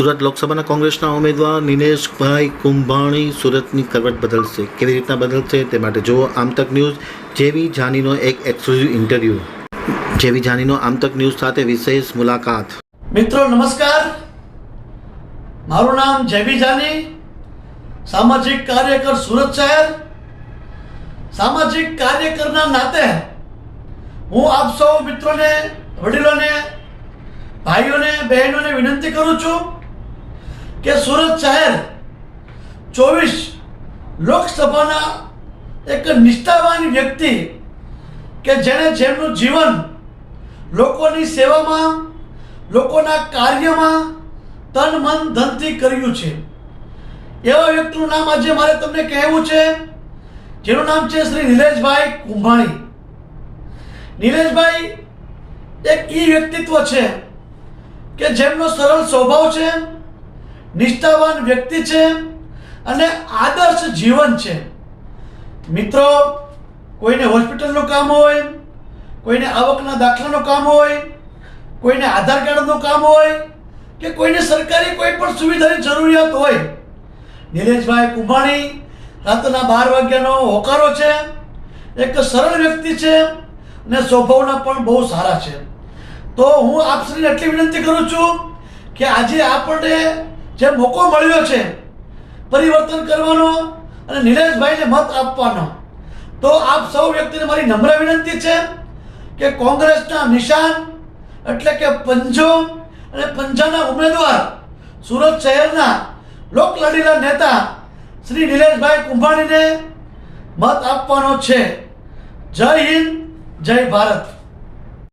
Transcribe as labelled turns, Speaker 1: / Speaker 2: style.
Speaker 1: સુરત લોકસભાના કોંગ્રેસના ઉમેદવાર નિનેશભાઈ કુંભાણી સુરતની કરવટ બદલશે. કેવી રીતના બદલશે તે માટે જુઓ આમતક ન્યૂઝ. જેવી જાનીનો એક એક્સક્લુઝિવ ઇન્ટરવ્યૂ જેવી જાનીનો આમતક ન્યૂઝ સાથે વિશેષ મુલાકાત.
Speaker 2: મિત્રો, નમસ્કાર. મારું નામ જેવી જાની. સામાજિક કાર્યકર સુરત શહેર. સામાજિક કાર્યકરના નાતે હું આપ સૌ મિત્રોને, વડીલોને, ભાઈઓને, બહેનોને વિનંતી કરું છું કે સુરત શહેર ચોવીસ લોકસભાના એક નિષ્ઠાવાન વ્યક્તિ કે જેણે જેમનું જીવન લોકોની સેવામાં, લોકોના કાર્યમાં તન, મન, ધનથી કર્યું છે. એવા વ્યક્તિનું નામ આજે મારે તમને કહેવું છે, જેનું નામ છે શ્રી નિલેશભાઈ કુંભાણી. નિલેશભાઈ એક ઈ વ્યક્તિત્વ છે કે જેમનો સરળ સ્વભાવ છે નિષ્ઠાવાન વ્યક્તિ છે અને આદર્શ જીવન છે. મિત્રો, કોઈને હોસ્પિટલનું કામ હોય, કોઈને આવકના દાખલાનું કામ હોય, કોઈને આધાર કાર્ડનું કામ હોય, કે કોઈને સરકારી કોઈ પણ સુવિધાની જરૂરિયાત હોય. નિલેશભાઈ કુંભાણી રાતના બાર વાગ્યાનો હોકારો છે, એક સરળ વ્યક્તિ છે અને સ્વભાવના પણ બહુ સારા છે. તો હું આપશ્રીને એટલી વિનંતી કરું છું કે આજે આપણને જે મોકો મળ્યો છે, પરિવર્તન કરવાનો અને નિલેશભાઈને મત આપવાનો. તો આપ સૌ વ્યક્તિને મારી નમ્ર વિનંતી છે કે કોંગ્રેસના નિશાન, એટલે કે પંજો અને પંજાના ઉમેદવાર, સુરત શહેરના લોકલાડીલા નેતા શ્રી નિલેશભાઈ કુંભાણીને મત આપવાનો છે. જય હિન્દ, જય ભારત.